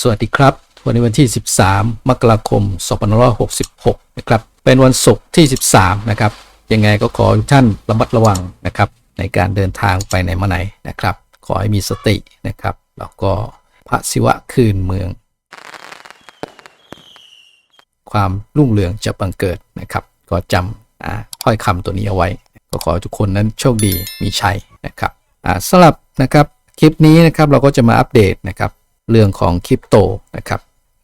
สวัสดีครับ วันนี้วันที่ 13 มกราคม 2566 นะครับ เป็นวันศุกร์ที่ 13 นะครับ ยังไงก็ขอให้ทุกท่านระมัดระวังนะครับ ในการเดินทางไปไหนมาไหนนะครับ ขอให้มีสตินะครับ แล้วก็พระศิวะคืนเมือง ความรุ่งเรืองจะบังเกิดนะครับ ก็จำอ่าถ้อยคำตัวนี้เอาไว้ ก็ขอทุกคนนั้นโชคดีมีชัยนะครับอ่าสำหรับนะครับคลิปนี้นะครับเราก็จะมาอัปเดตนะครับ เรื่องของคริปโตนะครับ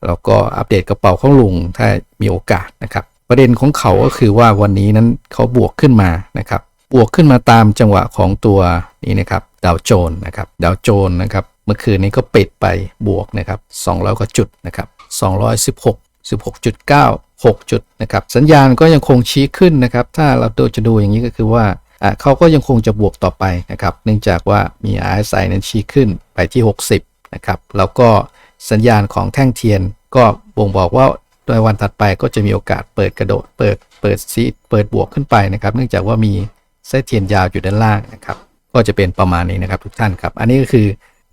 แล้วก็อัปเดตกระเป๋าของลุงถ้ามีโอกาสนะครับ ประเด็นของเขาก็คือว่าวันนี้นั้นเขาบวกขึ้นมานะครับ บวกขึ้นมาตามจังหวะของตัวนี้นะครับดาวโจนส์นะครับดาวโจนส์นะครับเมื่อคืนนี้ก็ปิดไปบวกนะครับ200กว่าจุดนะครับ216 16.9 6 จุดนะครับสัญญาณก็ยังคงชี้ขึ้นนะครับ ถ้าเราดูจะดูอย่างนี้ก็คือว่าอ่าเขาก็ยังคงจะบวกต่อไปนะครับ เนื่องจากว่ามี RSI นั้นชี้ขึ้นไปที่ 60 นะครับแล้วก็สัญญาณของแท่งเทียนก็บ่งบอกว่าโดยวันถัดไปก็จะมีโอกาสเปิดกระโดดเปิดเปิดซีเปิดบวกขึ้นไปนะครับ เนื่องจากว่ามีเส้นเทียนยาวอยู่ด้านล่างนะครับ ก็จะเป็นประมาณนี้นะครับทุกท่านครับ อันนี้ก็คือ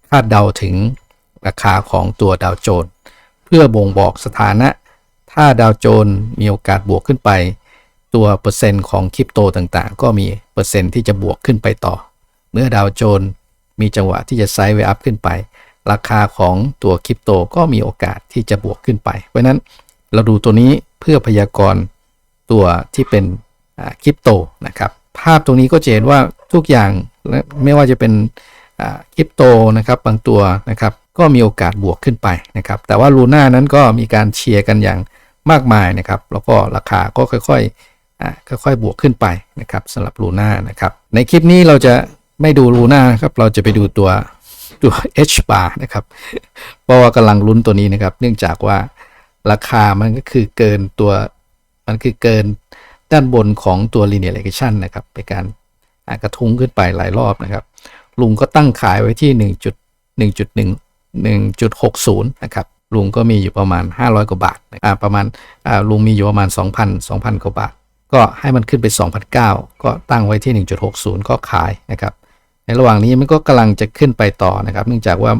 คาดเดาถึงราคาของตัวดาวโจนส์เพื่อบ่งบอกสถานะ ถ้าดาวโจนส์มีโอกาสบวกขึ้นไป ตัวเปอร์เซ็นต์ของคริปโตต่างๆ ก็มีเปอร์เซ็นต์ที่จะบวกขึ้นไปต่อ เมื่อดาวโจนส์มีจังหวะที่จะไซด์เวอัพขึ้นไป ราคาของตัวคริปโตก็มีโอกาสที่จะบวกขึ้นไป เพราะนั้นเราดูตัวนี้เพื่อพยากรณ์ตัวที่เป็นคริปโตนะครับ ภาพตรงนี้ก็จะเห็นว่าทุกอย่างไม่ว่าจะเป็นคริปโตนะครับบางตัวนะครับก็มีโอกาสบวกขึ้นไปนะครับ แต่ว่าลูน่านั้นก็มีการเชียร์กันอย่างมากมายนะครับ แล้วก็ราคาก็ค่อยๆค่อยๆบวกขึ้นไปนะครับสำหรับลูน่านะครับ ในคลิปนี้เราจะไม่ดูลูน่าครับ เราจะไปดูตัว ตัว H bar นะครับ เพราะว่ากำลังลุ้นตัวนี้นะครับ เนื่องจากว่าราคามันก็คือเกินตัว มันคือเกินด้านบนของตัว linear regression นะครับเป็นการกระทุ้งขึ้นไปหลายรอบนะครับ ลุงก็ตั้งขายไว้ที่ 1.1.1 1.60 นะครับ ลุงก็มีอยู่ประมาณ 500 กว่าบาทอ่าประมาณอ่าลุงมีอยู่ประมาณ 2,000 2,000 กว่าบาท ก็ให้มันขึ้นไป 2,009ก็ตั้งไว้ที่ 1.60 ก็ขายนะครับ ในระหว่างนี้มันก็กำลังจะขึ้นไปต่อนะครับ เนื่องจากว่า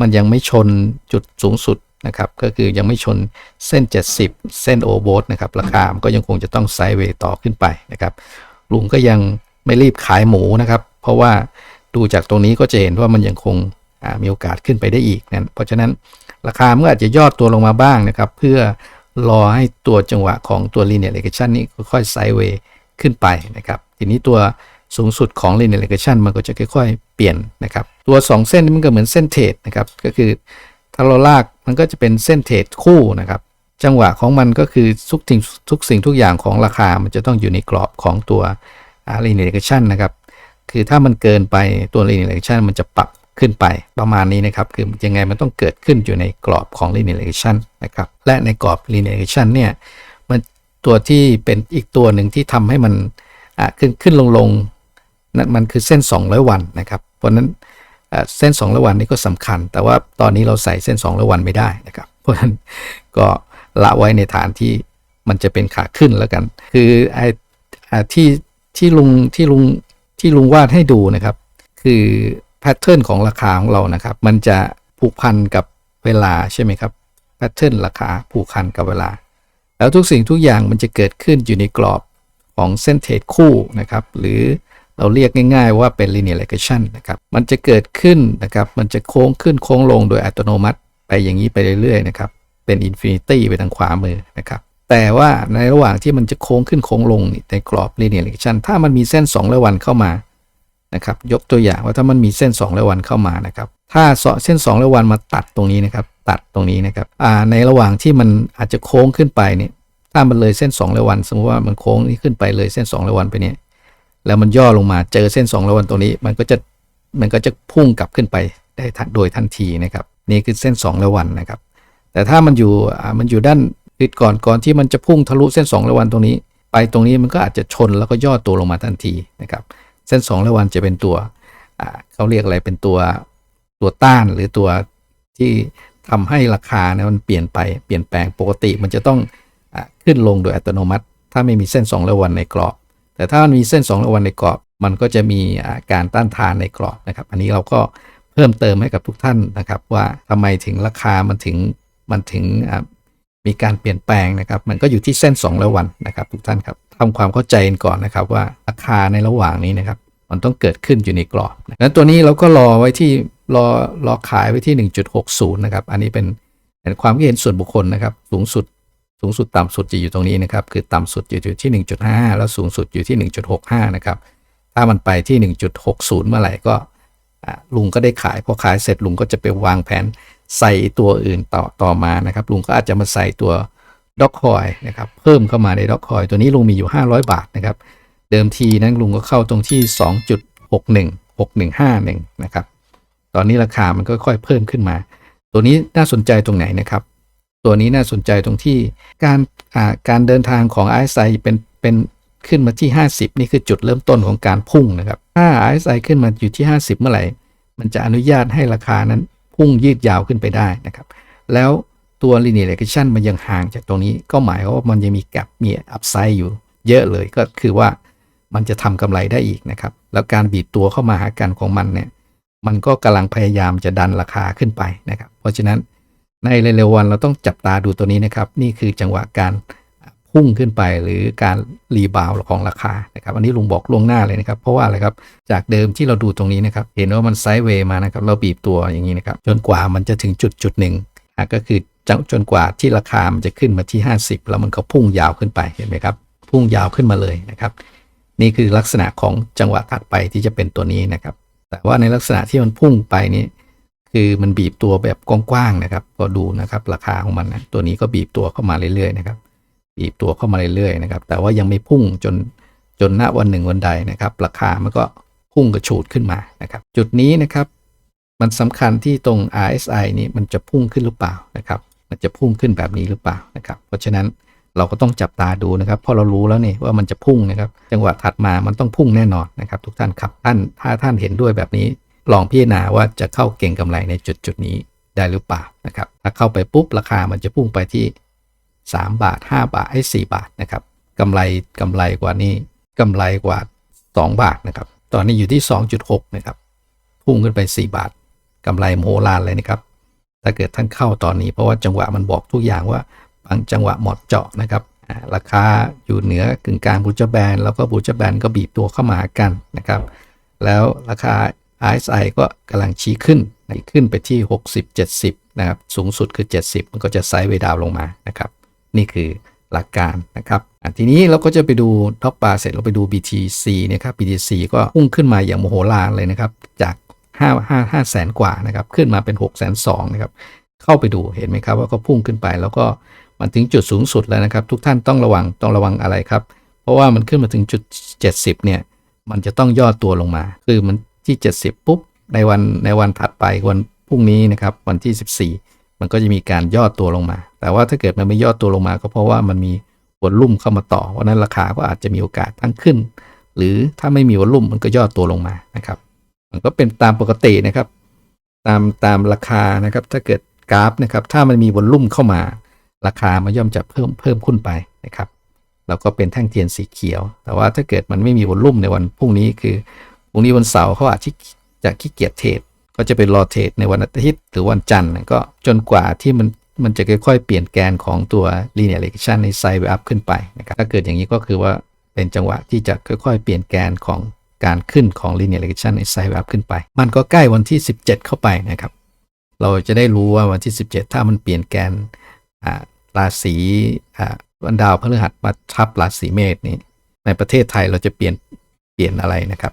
มันยังไม่ชนจุดสูงสุดนะครับ ก็คือยังไม่ชนเส้น 70 เส้นโอเวอร์นะครับ ราคามันก็ยังคงจะต้องไซด์เวย์ต่อขึ้นไปนะครับ ลุงก็ยังไม่รีบขายหมูนะครับ เพราะว่าดูจากตรงนี้ก็จะเห็นว่ามันยังคงมีโอกาสขึ้นไปได้อีกนั้นเพราะฉะนั้นราคามก็อาจจะย่อตัวลงมาบ้างนะครับ เพื่อรอให้ตัวจังหวะของตัว linear regression นี้ค่อยๆไซด์เวย์ขึ้นไปนะครับ ทีนี้ตัว สูงสุดของ linear regression มันก็จะค่อยๆ เปลี่ยนนะครับ ตัว 2 เส้นนี้มันก็เหมือนเส้นเทรดนะครับ ก็คือถ้าเราลากมันก็จะเป็นเส้นเทรดคู่นะครับ จังหวะของมันก็คือทุกสิ่งทุกสิ่งทุกอย่างของราคา มันจะต้องอยู่ในกรอบของตัว linear regression นะครับ คือถ้ามันเกินไปตัว linear regression มันจะปรับขึ้นไปประมาณนี้นะครับ คือยังไงมันต้องเกิดขึ้นอยู่ในกรอบของ linear regression นะครับ และในกรอบ linear regression เนี่ยมันตัวที่เป็นอีกตัวหนึ่งที่ทำให้มันขึ้นขึ้นลงลง นั่นมันคือเส้น 200 วันนะครับ เพราะนั้นเส้น 200 วันนี้ก็สำคัญ แต่ว่าตอนนี้เราใส่เส้น 200 วันไม่ได้นะครับ เพราะนั้นก็ละไว้ในฐานที่มันจะเป็นขาขึ้นแล้วกัน คือไอ้ที่ที่ลุงที่ลุงที่ลุงวาดให้ดูนะครับ คือแพทเทิร์นของราคาของเรานะครับ มันจะผูกพันกับเวลาใช่ไหมครับแพทเทิร์นราคาผูกพันกับเวลา แล้วทุกสิ่งทุกอย่างมันจะเกิดขึ้นอยู่ในกรอบของเส้นเทรดคู่นะครับ หรือ เราเรียกง่าย ๆ ว่าเป็น linear regression นะครับ มันจะเกิดขึ้นนะครับ มันจะโค้งขึ้นโค้งลงโดยอัตโนมัติ ไปอย่างนี้ไปเรื่อยๆนะครับ เป็นอินฟินิตี้ไปทางขวามือนะครับ แต่ว่าในระหว่างที่มันจะโค้งขึ้นโค้งลงในกรอบ linear regression ถ้ามันมีเส้น2ร้อยวันเข้ามานะครับ ยกตัวอย่างว่าถ้ามันมีเส้น2ร้อยวันเข้ามานะครับ ถ้าเส้น2ร้อยวันมาตัดตรงนี้นะครับ ตัดตรงนี้นะครับในระหว่างที่มันอาจจะโค้งขึ้นไปเนี่ย ถ้ามันเลยเส้น2ร้อยวัน สมมติว่ามันโค้งนี้ขึ้นไปเลยเส้น2ร้อยวันไปเนี่ย แล้วมันย่อลงมาเจอเส้น2ร้อยวันตรงนี้ มันก็จะมันก็จะพุ่งกลับขึ้นไปได้โดยทันทีนะครับ นี่คือเส้น2ร้อยวันนะครับ แต่ถ้ามันอยู่มันอยู่ด้านคือก่อนก่อนที่มันจะพุ่งทะลุเส้น2ร้อยวันตรงนี้ ไปตรงนี้มันก็อาจจะชนแล้วก็ย่อตัวลงมาทันทีนะครับ เส้น2ร้อยวันจะเป็นตัวเขาเรียกอะไรเป็นตัวตัวต้านหรือตัวที่ทำให้ราคาเนี่ยมันเปลี่ยนไปเปลี่ยนแปลงปกติมันจะต้องอขึ้นลงโดยอัตโนมัติ ถ้าไม่มีเส้น2ร้อยวันในกรอบ แต่ถ้ามันมีเส้น2ร้อยวันในกรอบ มันก็จะมีอาการต้านทานในกรอบนะครับ อันนี้เราก็เพิ่มเติมให้กับทุกท่านนะครับ ว่าทำไมถึงราคามันถึงมันถึงมีการเปลี่ยนแปลงนะครับ มันก็อยู่ที่เส้น2แล้ววันนะครับ ทุกท่านครับทำความเข้าใจกันก่อนนะครับว่าราคาในระหว่างนี้นะครับ มันต้องเกิดขึ้นอยู่ในกรอบนะแล้วตัวนี้เราก็รอไว้ที่รอรอขายไว้ที่ 1.60 นะครับ อันนี้เป็นเป็นความคิดเห็นส่วนบุคคลนะครับ สูงสุด สูงสุดต่ำสุดจะอยู่ตรงนี้นะครับ คือต่ำสุดอยู่ที่ 1.5 แล้วสูงสุดอยู่ที่ 1.65 นะครับ ถ้ามันไปที่ 1.60 เมื่อไหร่ก็ลุงก็ได้ขายพอขายเสร็จลุงก็จะไปวางแผนใส่ตัวอื่นต่อต่อมานะครับ ลุงก็อาจจะมาใส่ตัวด็อกคอยนะครับ เพิ่มเข้ามาในด็อกคอยตัวนี้ลุงมีอยู่ 500 บาทนะครับ เดิมทีนั้นลุงก็เข้าตรงที่ 2.61 6151 นะครับ ตอนนี้ราคามันก็ค่อยเพิ่มขึ้นมา ตัวนี้น่าสนใจตรงไหนนะครับ ตัวนี้น่าสนใจตรงที่การการเดินทางของ RSI เป็นเป็นขึ้นมาที่ 50 นี่คือจุดเริ่มต้นของการพุ่งนะครับ ถ้า RSI ขึ้นมาอยู่ที่ 50 เมื่อไหร่ มันจะอนุญาตให้ราคานั้นพุ่งยืดยาวขึ้นไปได้นะครับ แล้วตัว linear regression มันยังห่างจากตรงนี้ก็หมายว่ามันยังมีแกลบมี upside อยู่เยอะเลยก็คือว่ามันจะทำกำไรได้อีกนะครับ แล้วการบีบตัวเข้ามาหากันของมันเนี่ย มันก็กำลังพยายามจะดันราคาขึ้นไปนะครับ เพราะฉะนั้น ในเร็วๆวันเราต้องจับตาดูตัวนี้นะครับ นี่คือจังหวะการพุ่งขึ้นไปหรือการรีบาวของราคานะครับอันนี้ลุงบอกล่วงหน้าเลยนะครับ เพราะว่าอะไรครับจากเดิมที่เราดูตรงนี้นะครับ เห็นว่ามันไซด์เวย์มานะครับ เราบีบตัวอย่างนี้นะครับ จนกว่ามันจะถึงจุดจุดหนึ่งก็คือจนจนกว่าที่ราคามันจะขึ้นมาที่ 50 แล้วมันก็พุ่งยาวขึ้นไปเห็นไหมครับ พุ่งยาวขึ้นมาเลยนะครับ นี่คือลักษณะของจังหวะถัดไปที่จะเป็นตัวนี้นะครับ แต่ว่าในลักษณะที่มันพุ่งไปนี้ คือมันบีบตัวแบบกว้างๆนะครับ ก็ดูนะครับราคาของมันนะตัวนี้ก็บีบตัวเข้ามาเรื่อยๆนะครับ บีบตัวเข้ามาเรื่อยๆนะครับ แต่ว่ายังไม่พุ่งจนจนณวันหนึ่งวันใดนะครับ ราคามันก็พุ่งกระฉูดขึ้นมานะครับ จุดนี้นะครับ มันสำคัญที่ตรง RSI นี้มันจะพุ่งขึ้นหรือเปล่านะครับ มันจะพุ่งขึ้นแบบนี้หรือเปล่านะครับ เพราะฉะนั้นเราก็ต้องจับตาดูนะครับเพราะเรารู้แล้วนี่ว่ามันจะพุ่งนะครับ จังหวะถัดมามันต้องพุ่งแน่นอนนะครับ ทุกท่านครับท่านถ้าท่านเห็นด้วยแบบนี้ ลองพิจารณาว่าจะเข้าเก่งกำไรในจุดจุดนี้ได้หรือเปล่านะครับ ถ้าเข้าไปปุ๊บราคามันจะพุ่งไปที่ 3 บาท 5 บาทให้4บาทนะครับกำไรกำไรกว่านี้กำไรกว่า 2 บาทนะครับ ตอนนี้อยู่ที่ 2.6นะครับ พุ่งขึ้นไป 4 บาทกำไรมโหฬารเลยนะครับ ถ้าเกิดท่านเข้าตอนนี้เพราะว่าจังหวะมันบอกทุกอย่างว่าบางจังหวะเหมาะเจาะนะครับ ราคาอยู่เหนือกึ่งกลางบูจแบน แล้วก็บูจแบนก็บีบตัวเข้ามาหากันนะครับ แล้วราคา RSI ก็กำลังชี้ขึ้นขึ้นไปที่ 60 70 นะครับ สูงสุดคือ 70 มันก็จะไซด์เวดาวลงมานะครับ นี่คือหลักการนะครับทีนี้เราก็จะไปดูท็อปบาร์เสร็จเราไปดู BTC นะครับ BTC ก็พุ่งขึ้นมาอย่างโมโหลารเลยนะครับ จาก 5 5 5แสนกว่านะครับ ขึ้นมาเป็น6แสน2นะครับ เข้าไปดูเห็นไหมครับว่าก็พุ่งขึ้นไปแล้วก็มันถึงจุดสูงสุดแล้วนะครับ ทุกท่านต้องระวังต้องระวังอะไรครับ เพราะว่ามันขึ้นมาถึงจุด 70 เนี่ย มันจะต้องย่อตัวลงมา คือมัน ที่ 70 ปุ๊บ ในวันในวันถัดไปวันพรุ่งนี้นะครับวันที่ 14 มันก็จะมีการย่อตัวลงมา แต่ว่าถ้าเกิดมันไม่ย่อตัวลงมาก็เพราะว่ามันมีวอลลุ่มเข้ามาต่อวันนั้นราคาก็อาจจะมีโอกาสทั้งขึ้น หรือถ้าไม่มีวอลลุ่มมันก็ย่อตัวลงมานะครับ มันก็เป็นตามปกตินะครับ ตามตามราคานะครับ ถ้าเกิดกราฟนะครับ ถ้ามันมีวอลลุ่มเข้ามา ราคามันย่อมจะเพิ่มเพิ่มขึ้นไปนะครับแล้วก็เป็นแท่งเทียนสีเขียว แต่ว่าถ้าเกิดมันไม่มีวอลลุ่มในวันพรุ่งนี้คือ พรุ่งนี้วันเสาร์เขาอาจจะขี้เกียจเทรดก็จะเป็นรอเทรดในวันอาทิตย์หรือวันจันทร์ก็จนกว่าที่มันมันจะค่อยๆ เปลี่ยนแกนของตัว linear regression ในไซด์ไปอัพขึ้นไปนะครับถ้าเกิดอย่างนี้ก็คือว่าเป็นจังหวะที่จะค่อยๆ เปลี่ยนแกนของการขึ้นของ linear regression ในไซด์ไปอัพขึ้นไป มันก็ใกล้วันที่ 17 เข้าไปนะครับ เราจะได้รู้ว่าวันที่ 17 ถ้ามันเปลี่ยนแกนราศีวันดาวพฤหัสมาทับราศีเมษนี้ในประเทศไทยเราจะเปลี่ยนเปลี่ยนอะไรนะครับ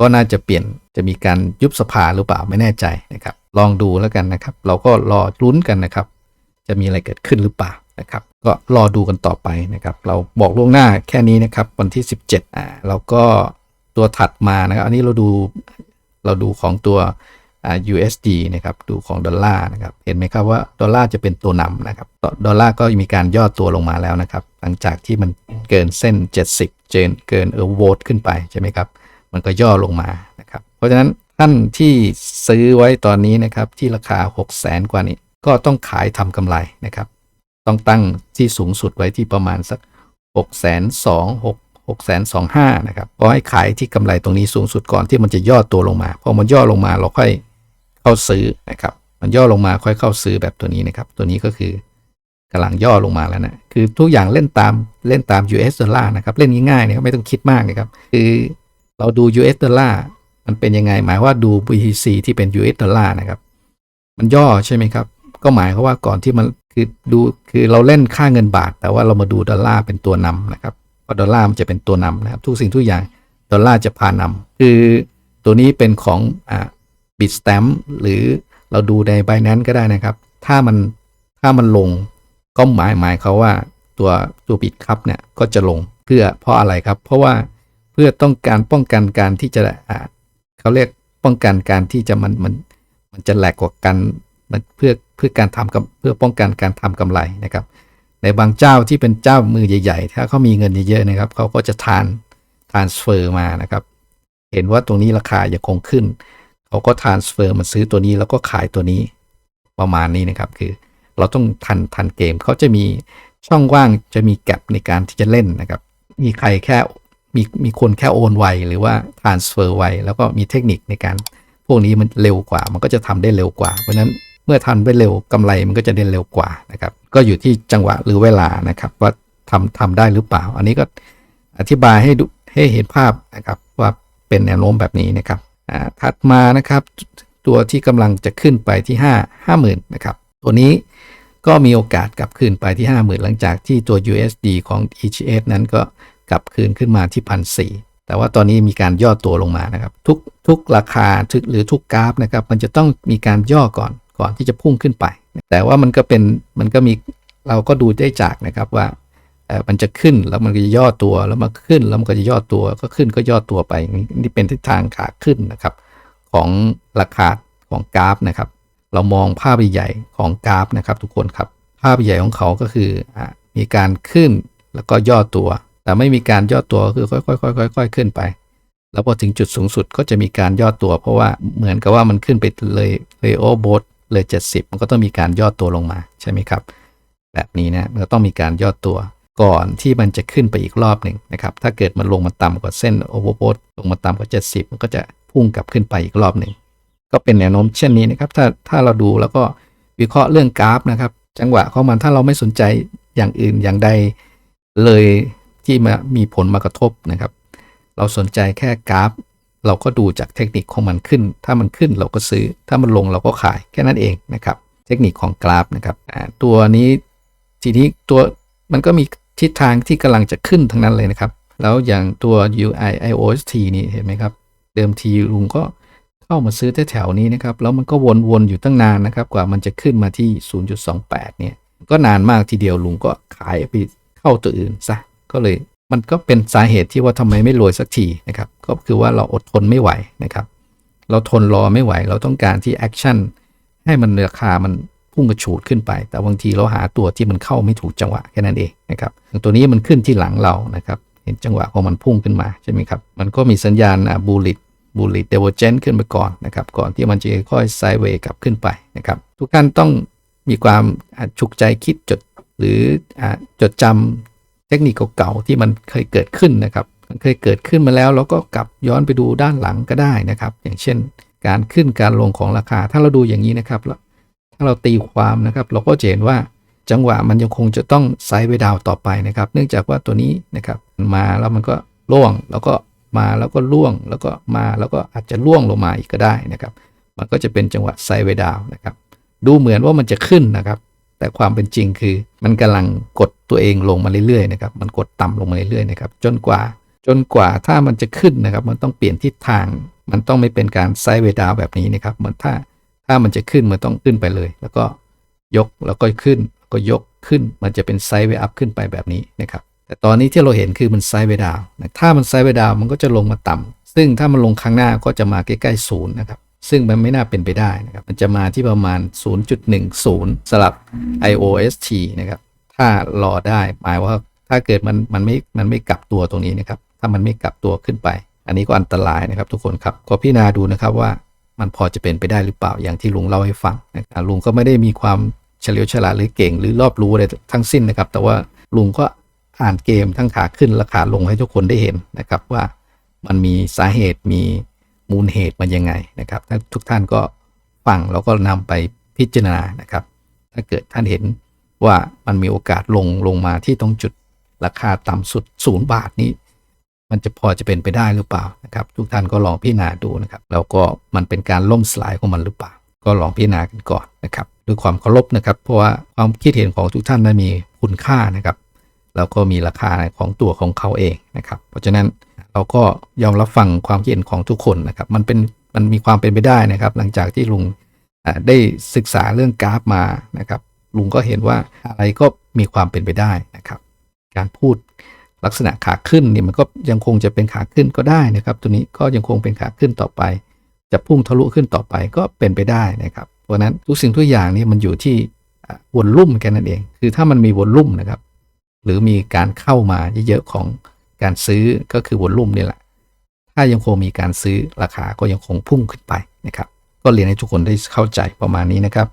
ก็น่าจะเปลี่ยนจะมีการยุบสภาหรือเปล่าไม่แน่ใจนะครับ ลองดูแล้วกันนะครับ เราก็รอลุ้นกันนะครับ จะมีอะไรเกิดขึ้นหรือเปล่านะครับ ก็รอดูกันต่อไปนะครับ เราบอกล่วงหน้าแค่นี้นะครับ วันที่ 17อ่าเราก็ตัวถัดมานะครับอันนี้เราดูเราดูของตัวอ่า USD นะครับดูของดอลลาร์นะครับเห็นไหมครับว่าดอลลาร์จะเป็นตัวนำนะครับดอดอลลาร์ก็มีการย่อตัวลงมาแล้วนะครับ หลังจากที่มันเกินเส้น 70 เจนเกินเออโวตขึ้นไปใช่ไหมครับ มันก็ย่อลงมานะครับ เพราะฉะนั้นท่านที่ซื้อไว้ตอนนี้นะครับที่ราคา6 0แสนกว่านี้ ก็ต้องขายทำกำไรนะครับ ต้องตั้งที่สูงสุดไว้ที่ประมาณสัก6 2 0 0 0 6 6 2 5นะครับก็ให้ขายที่กำไรตรงนี้สูงสุดก่อนที่มันจะย่อตัวลงมา พอมันย่อลงมาเราค่อยเข้าซื้อนะครับ มันย่อลงมาค่อยเข้าซื้อแบบตัวนี้นะครับ ตัวนี้ก็คือกำลังย่อลงมาแล้วนะ คือทุกอย่างเล่นตามเล่นตาม US ดอลลาร์นะครับ เล่นง่ายๆเนะครับไม่ต้องคิดมากนะครับ คือ เราดู US ดอลลาร์มันเป็นยังไง หมายว่าดู BTC ที่เป็น US ดอลลาร์นะครับ มันย่อใช่ไหมครับ ก็หมายความว่าก่อนที่มันคือดูคือเราเล่นค่าเงินบาท แต่ว่าเรามาดูดอลลาร์เป็นตัวนำนะครับเพราะดอลลาร์มันจะเป็นตัวนำนะครับ ทุกสิ่งทุกอย่างดอลลาร์จะพานำคือตัวนี้เป็นของอ่าบิตสแตมหรือเราดูใน b บ n a n c e ก็ได้นะครับ ถ้ามันถ้ามันลงก็หมายหมายเขาว่าตัวตัวบิตครับเนี่ยก็จะลงเพื่อเพราะอะไรครับ เพราะว่า เพื่อต้องการป้องกันการที่จะอ่าเขาเรียกป้องกันการที่จะมันมันมันจะแหลกกว่ากันมันเพื่อเพื่อการทำกำเพื่อป้องกันการทำกำไรนะครับ ในบางเจ้าที่เป็นเจ้ามือใหญ่ๆ ถ้าเขามีเงินเยอะๆนะครับเขาก็จะทานทานสเฟอร์มานะครับ เห็นว่าตรงนี้ราคายังคงขึ้นเขาก็ทานสเฟอร์มาซื้อตัวนี้แล้วก็ขายตัวนี้ประมาณนี้นะครับ คือเราต้องทันทันเกมเขาจะมีช่องว่างจะมีแกลบในการที่จะเล่นนะครับ มีใครแค่ มีมีคนแค่โอนไวหรือว่าทานสเฟอร์ไวแล้วก็มีเทคนิคในการ พวกนี้มันเร็วกว่า มันก็จะทำได้เร็วกว่า เพราะฉะนั้นเมื่อทำได้เร็วกำไรมันก็จะได้เร็วกว่านะครับ ก็อยู่ที่จังหวะหรือเวลานะครับ ว่าทำทำได้หรือเปล่า อันนี้ก็อธิบายให้ดูให้เห็นภาพนะครับว่าเป็นแนวโน้มแบบนี้นะครับอ่าถัดมานะครับ ตัวที่กำลังจะขึ้นไปที่ 5 50,000นะครับตัวนี้ก็มีโอกาสกลับคืนไปที่ 50,000 หลังจากที่ตัว USD ของ EGS นั้นก็ กลับคืนขึ้นมาที่พันสแต่ว่าตอนนี้มีการย่อตัวลงมานะครับ ทุกทุกราคาทุกหรือทุกกราฟนะครับ มันจะต้องมีการย่อก่อนก่อนที่จะพุ่งขึ้นไป แต่ว่ามันก็เป็นมันก็มีเราก็ดูได้จากนะครับว่ามันจะขึ้นแล้วมันก็จะย่อตัวแล้วมันขึ้นแล้วมันก็จะย่อตัวก็ขึ้นก็ย่อตัวไปนี่เป็นทิศทางขาขึ้นนะครับ ของราคาของกราฟนะครับ เรามองภาพใหญ่ของกราฟนะครับ ทุกคนครับภาพใหญ่ของเขาก็คืออมีการขึ้นแล้วก็ย่อตัว แต่ไม่มีการย่อตัวคือค่อยๆค่อยๆขึ้นไป แล้วพอถึงจุดสูงสุดก็จะมีการย่อตัว เพราะว่าเหมือนกับว่ามันขึ้นไปเลยเลยโอโบสเลย 70 มันก็ต้องมีการย่อตัวลงมาใช่ไหมครับ แบบนี้นะมันก็ต้องมีการย่อตัวก่อนที่มันจะขึ้นไปอีกรอบหนึ่งนะครับ ถ้าเกิดมันลงมาต่ำกว่าเส้นโอเวอร์โบสลงมาต่ำกว่า 70 มันก็จะพุ่งกลับขึ้นไปอีกรอบหนึ่งก็เป็นแนวโน้มเช่นนี้นะครับ ถ้าถ้าเราดูแล้วก็วิเคราะห์เรื่องกราฟนะครับ จังหวะของมันถ้าเราไม่สนใจอย่างอื่นอย่างใดเลย ที่มามีผลมากระทบนะครับ เราสนใจแค่กราฟ เราก็ดูจากเทคนิคของมันขึ้น ถ้ามันขึ้นเราก็ซื้อ ถ้ามันลงเราก็ขายแค่นั้นเองนะครับ เทคนิคของกราฟนะครับตัวนี้ทีนี้ตัวมันก็มีทิศทางที่กำลังจะขึ้นทั้งนั้นเลยนะครับ แล้วอย่างตัว UI IOST นี่เห็นไหมครับ เดิมทีลุงก็เข้ามาซื้อแถวๆนี้นะครับ แล้วมันก็วนๆอยู่ตั้งนานนะครับ กว่ามันจะขึ้นมาที่ 0.28 เนี่ย ก็นานมากทีเดียวลุงก็ขายไปเข้าตัวอื่นซะ ก็เลยมันก็เป็นสาเหตุที่ว่าทำไมไม่รวยสักทีนะครับ ก็คือว่าเราอดทนไม่ไหวนะครับ เราทนรอไม่ไหว เราต้องการที่แอคชั่นให้มันราคามันพุ่งกระฉูดขึ้นไป แต่บางทีเราหาตัวที่มันเข้าไม่ถูกจังหวะแค่นั้นเองนะครับตัวนี้มันขึ้นที่หลังเรานะครับ เห็นจังหวะของมันพุ่งขึ้นมาใช่ไหมครับ มันก็มีสัญญาณบูลิตบูลิตเดเวอร์เจนขึ้นไปก่อนนะครับ ก่อนที่มันจะค่อยไซเวย์กลับขึ้นไปนะครับ ทุกท่านต้องมีความฉุกใจคิดจดหรือจดจำ เทคนิคเก่าๆที่มันเคยเกิดขึ้นนะครับมันเคยเกิดขึ้นมาแล้วเราก็กลับย้อนไปดูด้านหลังก็ได้นะครับ อย่างเช่น การขึ้นการลงของราคา ถ้าเราดูอย่างนี้นะครับแล้วถ้าเราตีความนะครับเราก็จะเห็นว่าจังหวะมันยังคงจะต้องไซด์เวดาวต่อไปนะครับ เนื่องจากว่าตัวนี้นะครับมาแล้วมันก็ล่วงแล้วก็มาแล้วก็ล่วงแล้วก็มาแล้วก็อาจจะล่วงลงมาอีกก็ได้นะครับ มันก็จะเป็นจังหวะไซด์เวดาวนะครับ ดูเหมือนว่ามันจะขึ้นนะครับ แต่ความเป็นจริงคือ มันกำลังกดตัวเองลงมาเรื่อยๆนะครับมันกดต่ำลงมาเรื่อยๆนะครับจนกว่า จนกว่าถ้ามันจะขึ้นนะครับ มันต้องเปลี่ยนทิศทาง มันต้องไม่เป็นการไซด์เวดาวแบบนี้นะครับเหมือนถ้าถ้ามันจะขึ้นมันต้องขึ้นไปเลย แล้วก็ยกแล้วก็ขึ้นก็ยกขึ้นมันจะเป็นไซด์เวอัพขึ้นไปแบบนี้นะครับแต่ตอนนี้ที่เราเห็นคือมันไซด์เวดาวถ้ามันไซด์เวดาวมันก็จะลงมาต่ำซึ่งถ้ามันลงครั้งหน้าก็จะมาใกล้ๆศูนย์นะครับ ซึ่งมันไม่น่าเป็นไปได้นะครับ มันจะมาที่ประมาณ 0.10 สลับ IOST นะครับ ถ้ารอได้หมายว่าถ้าเกิดมันมันไม่มันไม่กลับตัวตรงนี้นะครับ ถ้ามันไม่กลับตัวขึ้นไป อันนี้ก็อันตรายนะครับทุกคนครับก็พิจารณาดูนะครับว่ามันพอจะเป็นไปได้หรือเปล่าอย่างที่ลุงเล่าให้ฟังนะครับลุงก็ไม่ได้มีความเฉลียวฉลาดหรือเก่งหรือรอบรู้อะไรทั้งสิ้นนะครับ แต่ว่าลุงก็อ่านเกมทั้งขาขึ้นและขาลงให้ทุกคนได้เห็นนะครับว่ามันมีสาเหตุมี มูลเหตุมันยังไงนะครับ ถ้าทุกท่านก็ฟังแล้วก็นำไปพิจารณานะครับ ถ้าเกิดท่านเห็นว่ามันมีโอกาสลงลงมาที่ตรงจุดราคาต่ำสุดศูนย์บาทนี้ มันจะพอจะเป็นไปได้หรือเปล่านะครับ ทุกท่านก็ลองพิจารณาดูนะครับ แล้วก็มันเป็นการล่มสลายของมันหรือเปล่า ก็ลองพิจารณากันก่อนนะครับด้วยความเคารพนะครับ เพราะว่าความคิดเห็นของทุกท่านนั้นมีคุณค่านะครับแล้วก็มีราคาของตัวของเขาเองนะครับ เพราะฉะนั้น เราก็ยอมรับฟังความคิดเห็นของทุกคนนะครับ มันเป็นมันมีความเป็นไปได้นะครับ หลังจากที่ลุงได้ศึกษาเรื่องกราฟมานะครับ ลุงก็เห็นว่าอะไรก็มีความเป็นไปได้นะครับ การพูดลักษณะขาขึ้นเนี่ยมันก็ยังคงจะเป็นขาขึ้นก็ได้นะครับ ตัวนี้ก็ยังคงเป็นขาขึ้นต่อไป จะพุ่งทะลุขึ้นต่อไปก็เป็นไปได้นะครับ เพราะนั้นทุกสิ่งทุกอย่างนี่มันอยู่ที่วนลุ่มแค่นั้นเอง คือถ้ามันมีวนลุ่มนะครับ หรือมีการเข้ามาเยอะๆของ การซื้อก็คือวอลลุ่มนี่แหละ ถ้ายังคงมีการซื้อราคาก็ยังคงพุ่งขึ้นไปนะครับ ก็เรียนให้ทุกคนได้เข้าใจประมาณนี้นะครับ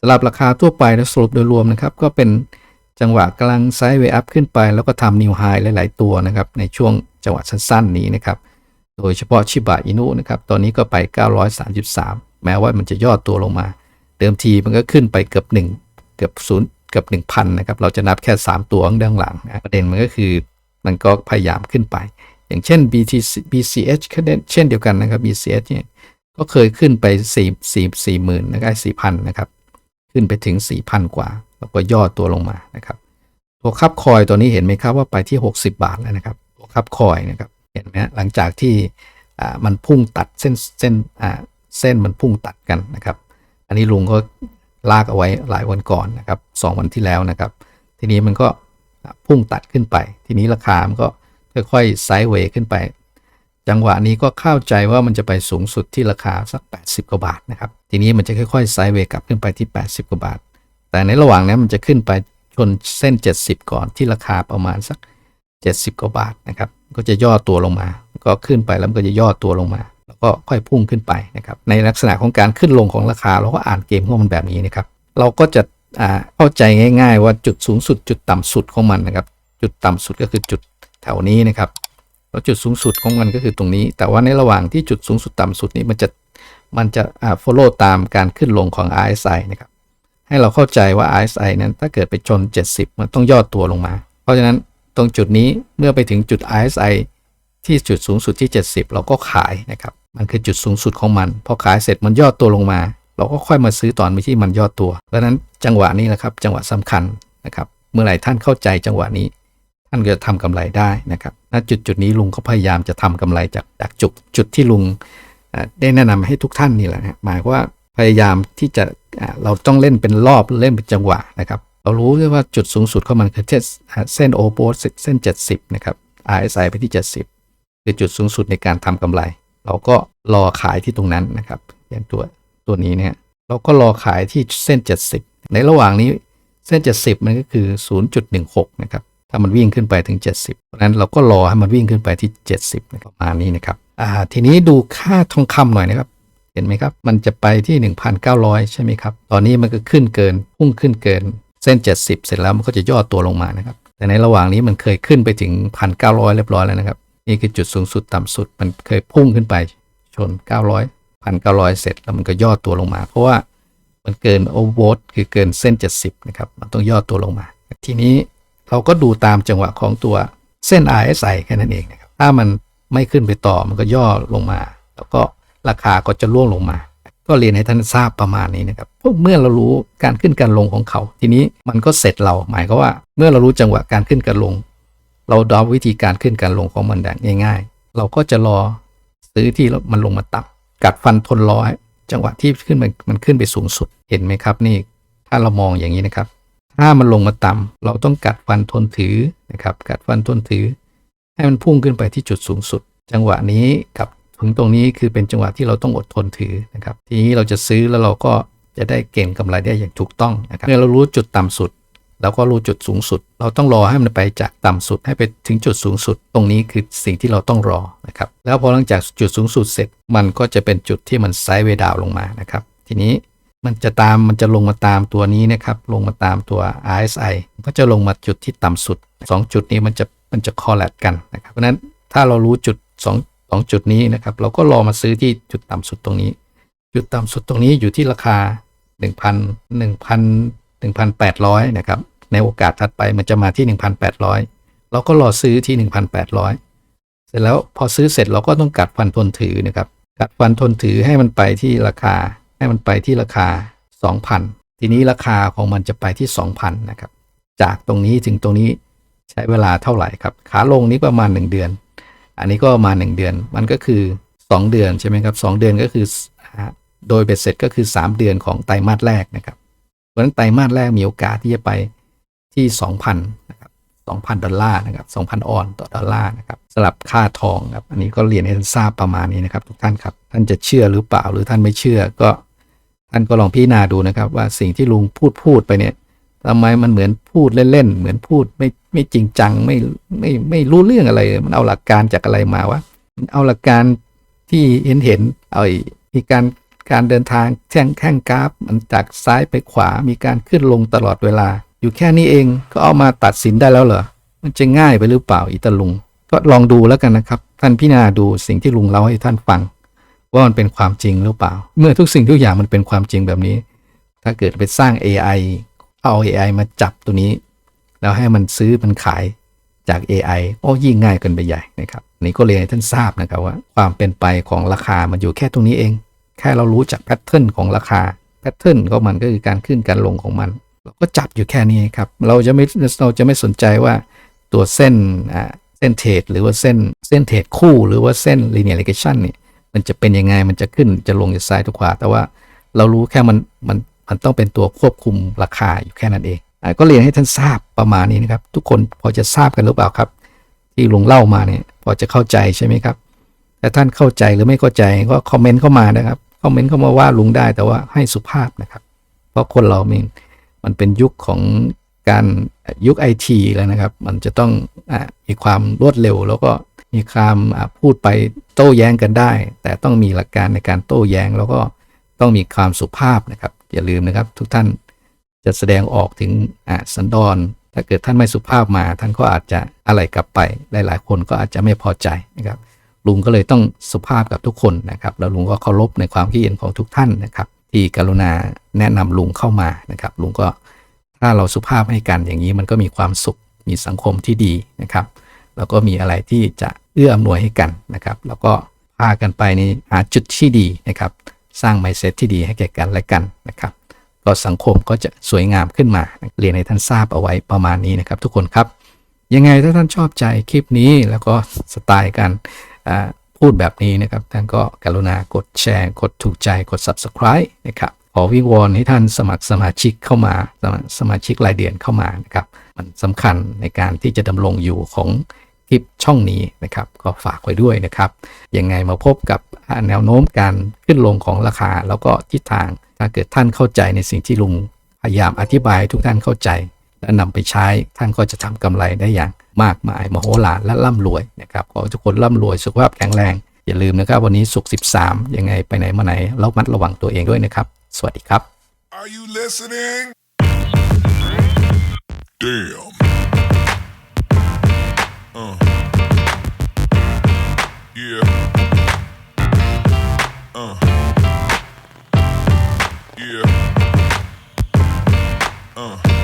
สำหรับราคาทั่วไปและสรุปโดยรวมนะครับ ก็เป็นจังหวะกำลังไซด์เวอัพขึ้นไป แล้วก็ทำนิวไฮหลาย ๆ ตัวนะครับ ในช่วงจังหวะสั้น ๆ นี้นะครับ โดยเฉพาะชิบะอินุนะครับ ตอนนี้ก็ไป 933 แม้ว่ามันจะย่อตัวลงมา เดิมทีมันก็ขึ้นไปเกือบ 1 เกือบศูนย์เกือบ1,000 นะครับ เราจะนับแค่ 3 ตัวข้างด้านหลังนะประเด็นมันก็คือ มันก็พยายามขึ้นไป อย่างเช่น BTC BCH ก็ได้เช่นเดียวกันนะครับ BCH เนี่ยก็เคยขึ้นไป4 4 4หมื่นนะครับ4,000นะครับ ขึ้นไปถึง 4,000 กว่า แล้วก็ย่อตัวลงมานะครับ ตัวคับคอยตัวนี้เห็นไหมครับว่าไปที่ 60 บาทแล้วนะครับ ตัวคับคอยนะครับเห็นไหมฮะหลังจากที่มันพุ่งตัดเส้นเส้นอ่าเส้นมันพุ่งตัดกันนะครับ อันนี้ลุงก็ลากเอาไว้หลายวันก่อนนะครับสองวันที่แล้วนะครับ ทีนี้มันก็ พุ่งตัดขึ้นไป ทีนี้ราคามันก็ค่อยๆไซด์เวย์ขึ้นไป จังหวะนี้ก็เข้าใจว่ามันจะไปสูงสุดที่ราคาสัก 80 กว่าบาทนะครับ ทีนี้มันจะค่อยๆไซด์เวย์กลับขึ้นไปที่ 80 กว่าบาท แต่ในระหว่างนั้นมันจะขึ้นไปชนเส้น 70 ก่อนที่ราคาประมาณสัก 70 กว่าบาทนะครับ ก็จะย่อตัวลงมา ก็ขึ้นไปแล้วมันก็จะย่อตัวลงมา แล้วก็ค่อยพุ่งขึ้นไปนะครับ ในลักษณะของการขึ้นลงของราคาเราก็อ่านเกมของมันแบบนี้นะครับ เราก็จะ เข้าใจง่าย ๆ ว่าจุดสูงสุด จุดต่ำสุดของมันนะครับ จุดต่ำสุดก็คือจุดแถวนี้นะครับแล้วจุดสูงสุดของมันก็คือตรงนี้ แต่ว่าในระหว่างที่จุดสูงสุดต่ำสุดนี้มันจะมันจะอ่า follow ตามการขึ้นลงของ RSI นะครับให้เราเข้าใจว่า RSI นั้นถ้าเกิดไปชน 70 มันต้องย่อตัวลงมา เพราะฉะนั้นตรงจุดนี้เมื่อไปถึงจุด RSI ที่จุดสูงสุดที่ 70 เราก็ขายนะครับ มันคือจุดสูงสุดของมัน พอขายเสร็จมันย่อตัวลงมา เราก็ค่อยมาซื้อตอนที่มันย่อตัว เพราะนั้นจังหวะนี้แหละครับจังหวะสำคัญนะครับ เมื่อไหร่ท่านเข้าใจจังหวะนี้ ท่านก็จะทำกำไรได้นะครับณจุดจุดนี้ลุงก็พยายามจะทำกำไรจากจากจุดจุดที่ลุงได้แนะนำให้ทุกท่านนี่แหละนะหมายว่าพยายามที่จะเราต้องเล่นเป็นรอบเล่นเป็นจังหวะนะครับเรารู้ด้วยว่าจุดสูงสุดของมันคือเส้นอ่าเส้นโอโบเส้น 70 นะครับ RSI ไปที่ 70 คือจุดสูงสุดในการทำกำไร เราก็รอขายที่ตรงนั้นนะครับอย่างตัว ตัวนี้เนี่ยเราก็รอขายที่เส้น 70 ในระหว่างนี้เส้น 70 มันก็คือ 0.16 นะครับ ถ้ามันวิ่งขึ้นไปถึง 70 เพราะนั้นเราก็รอให้มันวิ่งขึ้นไปที่ 70นะประมาณนี้นะครับอ่าทีนี้ดูค่าทองคำหน่อยนะครับ เห็นไหมครับ มันจะไปที่ 1,900 ใช่ไหมครับ ตอนนี้มันก็ขึ้นเกิน พุ่งขึ้นเกินเส้น 70 เสร็จแล้วมันก็จะย่อตัวลงมานะครับ แต่ในระหว่างนี้มันเคยขึ้นไปถึง 1,900 เรียบร้อยแล้วนะครับ นี่คือจุดสูงสุดต่ำสุด มันเคยพุ่งขึ้นไปชน 900 1,900เสร็จแล้วมันก็ย่อตัวลงมา เพราะว่ามันเกินโอเวอร์โวตคือเกินเส้น 70 นะครับ มันต้องย่อตัวลงมา ทีนี้เราก็ดูตามจังหวะของตัวเส้น RSI แค่นั้นเองนะครับ ถ้ามันไม่ขึ้นไปต่อมันก็ย่อลงมา แล้วก็ราคาก็จะร่วงลงมา ก็เรียนให้ท่านทราบประมาณนี้นะครับเพราะเมื่อเรารู้การขึ้นการลงของเขา ทีนี้มันก็เสร็จเราหมายก็ว่า เมื่อเรารู้จังหวะการขึ้นการลง เราเดาวิธีการขึ้นการลงของมันได้ง่าย ๆ เราก็จะรอซื้อที่มันลงมาต่ำ กัดฟันทนร้อให้จังหวะที่ขึ้นมันมันขึ้นไปสูงสุดเห็นไหมครับ นี่ถ้าเรามองอย่างนี้นะครับ ถ้ามันลงมาต่ำเราต้องกัดฟันทนถือนะครับ กัดฟันทนถือ ให้มันพุ่งขึ้นไปที่จุดสูงสุด จังหวะนี้กับถึงตรงนี้คือเป็นจังหวะที่เราต้องอดทนถือนะครับ ทีนี้เราจะซื้อแล้วเราก็จะได้เก็งกำไรได้อย่างถูกต้องนะครับเมื่อเรารู้จุดต่ำสุด เราก็รู้จุดสูงสุด เราต้องรอให้มันไปจากต่ำสุดให้ไปถึงจุดสูงสุด ตรงนี้คือสิ่งที่เราต้องรอนะครับ แล้วพอหลังจากจุดสูงสุดเสร็จ มันก็จะเป็นจุดที่มันไซด์เวดาวลงมานะครับ ทีนี้มันจะตามมันจะลงมาตามตัวนี้นะครับ ลงมาตามตัว RSI ก็จะลงมาจุดที่ต่ำสุด 2 จุดนี้มันจะมันจะคอลแลดกันนะครับ เพราะฉะนั้นถ้าเรารู้จุด2 2จุดนี้นะครับ เราก็รอมาซื้อที่จุดต่ำสุดตรงนี้ จุดต่ำสุดตรงนี้อยู่ที่ราคา 1,000 1,000 1,800 นะครับ ในโอกาสถัดไปมันจะมาที่ 1,800 เราก็รอซื้อที่ 1,800 เสร็จแล้วพอซื้อเสร็จเราก็ต้องกัดฟันทนถือนะครับ กัดฟันทนถือให้มันไปที่ราคา ให้มันไปที่ราคา 2,000 ทีนี้ราคาของมันจะไปที่ 2,000 นะครับ จากตรงนี้ถึงตรงนี้ใช้เวลาเท่าไหร่ครับ ขาลงนี้ประมาณ 1 เดือน อันนี้ก็ประมาณ1เดือน มันก็คือ 2 เดือนใช่ไหมครับ 2 เดือนก็คือ โดยเบ็ดเสร็จก็คือ 3 เดือนของไตรมาสแรกนะครับ ราะฉะนั้นไตรมาสแรกมีโอกาสที่จะไปที่ 2,000นะครับ2,000 ดอลลาร์นะครับ2,000 ออนต่อดอลลาร์นะครับสำหรับค่าทองครับอันนี้ก็เรียนให้ท่านทราบประมาณนี้นะครับ ทุกท่านครับ ท่านจะเชื่อหรือเปล่าหรือท่านไม่เชื่อก็ท่านก็ลองพิจารณาดูนะครับ ว่าสิ่งที่ลุงพูดพูดไปเนี่ยทำไมมันเหมือนพูดเล่นๆเหมือนพูดไม่ไม่จริงจังไม่ไม่ไม่รู้เรื่องอะไร มันเอาหลักการจากอะไรมาวะมันเอาหลักการที่เห็นเห็นเอาอ้มีการ การเดินทางแท่งแข้งกราฟ มันจากซ้ายไปขวามีการขึ้นลงตลอดเวลา อยู่แค่นี้เองก็เอามาตัดสินได้แล้วเหรอ มันจะง่ายไปหรือเปล่าอีตาลุง ก็ลองดูแล้วกันนะครับ ท่านพิจารณาดูสิ่งที่ลุงเล่าให้ท่านฟัง ว่ามันเป็นความจริงหรือเปล่า เมื่อทุกสิ่งทุกอย่างมันเป็นความจริงแบบนี้ ถ้าเกิดไปสร้าง AI เอา AI มาจับตัวนี้ แล้วให้มันซื้อมันขายจาก AI โอ้ยิ่งง่ายเกินไปใหญ่นะครับนี่ก็เลยนให้ท่านทราบนะครับว่า ความเป็นไปของราคามันอยู่แค่ตรงนี้เอง แค่เรารู้จักแพทเทิร์นของราคาแพทเทิร์นของมันก็คือการขึ้นการลงของมัน เราก็จับอยู่แค่นี้ครับ เราจะไม่เราจะไม่สนใจว่าตัวเส้นอ่าเส้นเทรดหรือว่าเส้นเส้นเทรดคู่ หรือว่าเส้น linear regression เนี่ยมันจะเป็นยังไงมันจะขึ้นจะลงจะซ้ายทุกขวา แต่ว่าเรารู้แค่มันมันมันต้องเป็นตัวควบคุมราคาอยู่แค่นั้นเองอก็เรียนให้ท่านทราบประมาณนี้นะครับ ทุกคนพอจะทราบกันหรือเปล่าครับ ที่ลุงเล่ามาเนี่ยพอจะเข้าใจใช่ไหมครับแต่ท่านเข้าใจหรือไม่เข้าใจก็คอมเมนต์เข้ามานะครับ คอมเมนต์เข้ามาว่าลุงได้แต่ว่าให้สุภาพนะครับ เพราะคนเรามันมันเป็นยุคของการยุคไอทีแล้วนะครับ มันจะต้องอมีความรวดเร็ว แล้วก็มีความพูดไปโต้แย้งกันได้ แต่ต้องมีหลักการในการโต้แย้ง แล้วก็ต้องมีความสุภาพนะครับ อย่าลืมนะครับ ทุกท่านจะแสดงออกถึงอ่าสันดอนถ้าเกิดท่านไม่สุภาพมา ท่านก็อาจจะอะไรกลับไป หลาย ๆ คนก็อาจจะไม่พอใจนะครับ ลุงก็เลยต้องสุภาพกับทุกคนนะครับ แล้วลุงก็เคารพในความคิดเห็นของทุกท่านนะครับ ที่กรุณาแนะนำลุงเข้ามานะครับ ลุงก็ถ้าเราสุภาพให้กันอย่างนี้มันก็มีความสุขมีสังคมที่ดีนะครับ แล้วก็มีอะไรที่จะเอื้ออำนวยให้กันนะครับ แล้วก็พากันไปในหาจุดที่ดีนะครับ สร้างไมเซ็ตที่ดีให้แก่กันและกันนะครับ ก็สังคมก็จะสวยงามขึ้นมาเรียนให้ท่านทราบเอาไว้ประมาณนี้นะครับ ทุกคนครับยังไงถ้าท่านชอบใจคลิปนี้แล้วก็สไตล์การ พูดแบบนี้นะครับ ท่านก็กรุณากดแชร์ กดถูกใจกด subscribe นะครับขอวิงวอนให้ท่านสมัครสมาชิกเข้ามาสมัครสมาชิกรายเดือนเข้ามานะครับ มันสำคัญในการที่จะดำรงอยู่ของคลิปช่องนี้นะครับ ก็ฝากไว้ด้วยนะครับ ยังไงมาพบกับแนวโน้มการขึ้นลงของราคา แล้วก็ทิศทางถ้าเกิดท่านเข้าใจในสิ่งที่ลุงพยายามอธิบายทุกท่านเข้าใจ และนำไปใช้ท่านก็จะทำกำไรได้อย่าง มากมาย มโหฬารและร่ำรวยนะครับขอทุกคนร่ำรวยสุขภาพแข็งแรง อย่าลืมนะครับวันนี้สุข13 ยังไงไปไหนมาไหนเระมัดระวังตัวเองด้วยนะครับ สวัสดีครับ Are you listening? Damn. Uh. Yeah. Uh. Yeah. Uh.